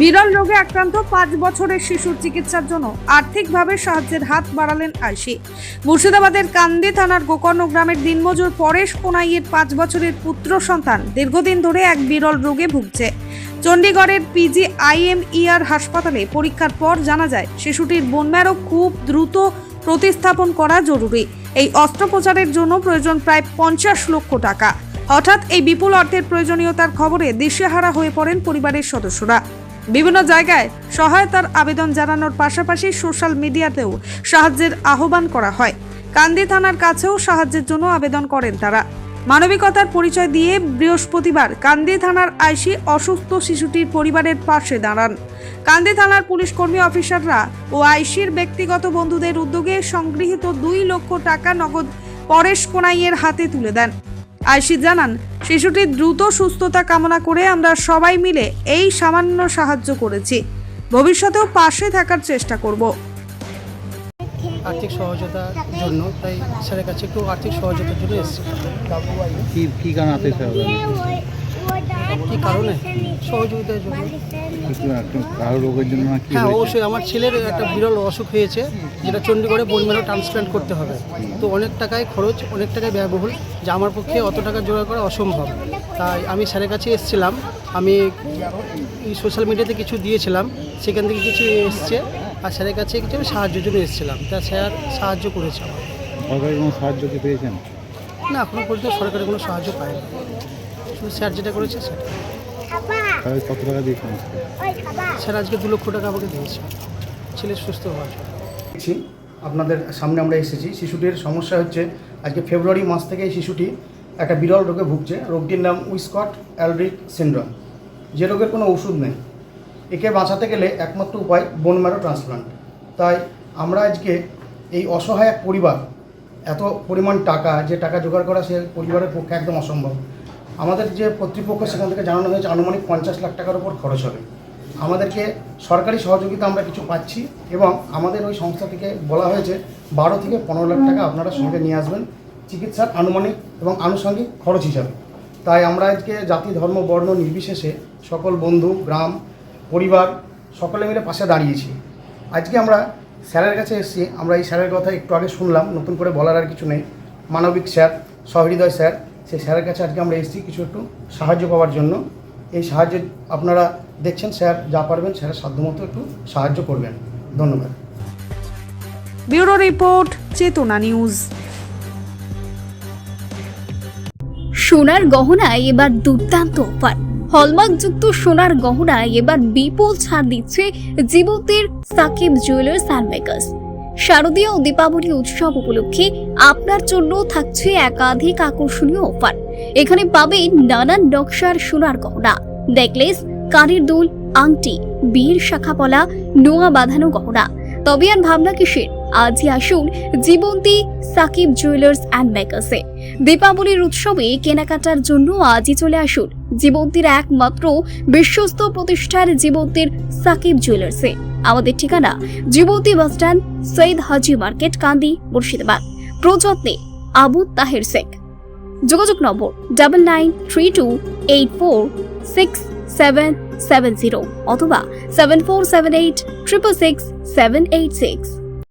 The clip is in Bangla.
বিরল রোগে আক্রান্ত পাঁচ বছরের শিশুর চিকিৎসার জন্য আর্থিকভাবে সাহায্যের হাত বাড়ালেন আয়সী মুর্শিদাবাদের কান্দি থানার গোকর্ণ গ্রামের দিনমজুর পরেশ কোনাইয়ের পাঁচ বছরের পুত্র সন্তান দীর্ঘদিন ধরে এক বিরল রোগে ভুগছে। চণ্ডীগড়ের পিজি আইএমইআর হাসপাতালে পরীক্ষার পর জানা যায়, শিশুটির বোনম্যারো খুব দ্রুত প্রতিস্থাপন করা জরুরি। এই অস্ত্রোপচারের জন্য প্রয়োজন প্রায় পঞ্চাশ লক্ষ টাকা। হঠাৎ এই বিপুল অর্থের প্রয়োজনীয়তার খবরে দিশেহারা হয়ে পড়েন পরিবারের সদস্যরা। বিভিন্ন জায়গায় সহায়তার আবেদন জানানোর পাশাপাশি সোশ্যাল মিডিয়াতেও সাহায্যের আহ্বান করা হয়। কান্দি থানার কাছেও সাহায্যের জন্য আবেদন করেন তারা। মানবিকতার পরিচয় দিয়ে বৃহস্পতিবার কান্দি থানার আইসি অসুস্থ শিশুটির পরিবারের পাশে দাঁড়ান। কান্দি থানার পুলিশ কর্মী অফিসাররা ও আইসির ব্যক্তিগত বন্ধুদের উদ্যোগে সংগৃহীত দুই লক্ষ টাকা নগদ পরেশ কোনাইয়ের হাতে তুলে দেন। আইসি জানান শিশুটির দ্রুত সুস্থতা কামনা করে আমরা সবাই মিলে এই সামান্য সাহায্য করেছি। ভবিষ্যতেও পাশে থাকার চেষ্টা করব। আর্থিক সহযোগিতার জন্য তাই স্যারের কাছে একটু আর্থিক সহযোগিতার জন্য এসেছি। কি কি কারণ আর্থিক কী কারণে সহযোগিতার জন্য। কারও রোগের জন্য হ্যাঁ অবশ্যই। আমার ছেলের একটা বিরল অসুখ হয়েছে যেটা চণ্ডীগড়ে বনমেরো ট্রান্সপ্লান্ট করতে হবে। তো অনেক টাকায় খরচ অনেক টাকায় ব্যয়বহুল যা আমার পক্ষে অত টাকা জোগাড় করা অসম্ভব। তাই আমি স্যারের কাছে এসেছিলাম। আমি এই সোশ্যাল মিডিয়াতে কিছু দিয়েছিলাম। সেখান থেকে কিছু এসছে। আর স্যারের কাছে কিছু আমি সাহায্যের জন্য এসেছিলাম। তা স্যার সাহায্য করেছে আমার সরকারি কোনো সাহায্য কি পেয়েছেন? না এখনও পর্যন্ত সরকারের কোনো সাহায্য পায়নি। স্যার যেটা করেছে সেটা তাহলে কত টাকা দিয়েছেন স্যার আজকে দু লক্ষ টাকা আমাকে দিয়েছে। ছেলে সুস্থ হওয়ার জন্য। আপনাদের সামনে আমরা এসেছি। শিশুটির সমস্যা হচ্ছে আজকে ফেব্রুয়ারি মাস থেকে এই শিশুটি একটা বিরল রোগে ভুগছে। রোগটির নাম উইস্কট অ্যালড্রিক সিন্ড্রোম। যে রোগের কোনো ওষুধ নেই। একে বাঁচাতে গেলে একমাত্র উপায় বোন ম্যারো ট্রান্সপ্লান্ট তাই আমরা আজকে এই অসহায় এক পরিবার এত পরিমাণ টাকা যে টাকা জোগাড় করা সে পরিবারের পক্ষে একদম অসম্ভব। আমাদের যে কর্তৃপক্ষ সেখান থেকে জানানো হয়েছে আনুমানিক পঞ্চাশ লাখ টাকার উপর খরচ হবে। আমাদেরকে সরকারি সহযোগিতা আমরা কিছু পাচ্ছি এবং আমাদের ওই সংস্থা থেকে বলা হয়েছে বারো থেকে পনেরো লাখ টাকা আপনারা সঙ্গে নিয়ে আসবেন চিকিৎসার আনুমানিক এবং আনুষঙ্গিক খরচ হিসাবে। তাই আমরা আজকে জাতি, ধর্ম, বর্ণ নির্বিশেষে সকল বন্ধু, গ্রাম, পরিবার সকলে মিলে পাশে দাঁড়িয়েছি। আজকে আমরা স্যারের কাছে এসেছি। আমরা এই স্যারের কথা একটু আগে শুনলাম, নতুন করে বলার আর কিছু নেই। মানবিক স্যার, সহৃদয় স্যার সেই স্যারের কাছে আজকে আমরা এসেছি কিছু একটু সাহায্য পাওয়ার জন্য। এই সাহায্য আপনারা দেখছেন স্যার যা পারবেন স্যারের সাধ্যমতো একটু সাহায্য করবেন। ধন্যবাদ। Bureau report Chetana news. সোনার গহনায় এবার দুর্দান্ত অফার। হলমার্কযুক্ত সোনার গহনায় এবার বিপুল ছাড় দিচ্ছে জীবতের সাকিব জুয়েলার্স অ্যান্ড মেকার্স শারদীয় ও দীপাবলি উৎসব উপলক্ষে আপনার জন্য থাকছে একাধিক আকর্ষণীয় অফার। এখানে পাবেন নানান নকশার সোনার গহনা, নেকলেস, কানের দুল, আংটি, বীর শাখাপলা, নোয়া বাঁধানো গহনা। তবে আর ভাবনা কিসের? আজই আসুন জীবন্তী সাকিব জুয়েলার্স অ্যান্ড মেকার্সে দীপাবলির উৎসবে কেনাকাটার জন্য আজই চলে আসুন জীবন্তীর একমাত্র বিশ্বস্ত প্রতিষ্ঠার জীবন্তীর সাকিব জুয়েলার্সে আমাদের ঠিকানা যুবতী bus stand Syed Haji market, Kandi, Murshidabad. প্রযত্নে Abu Taher Sheikh. যোগাযোগ নম্বর double nine three two eight four six seven seven zero অথবা seven four seven eight triple six seven eight six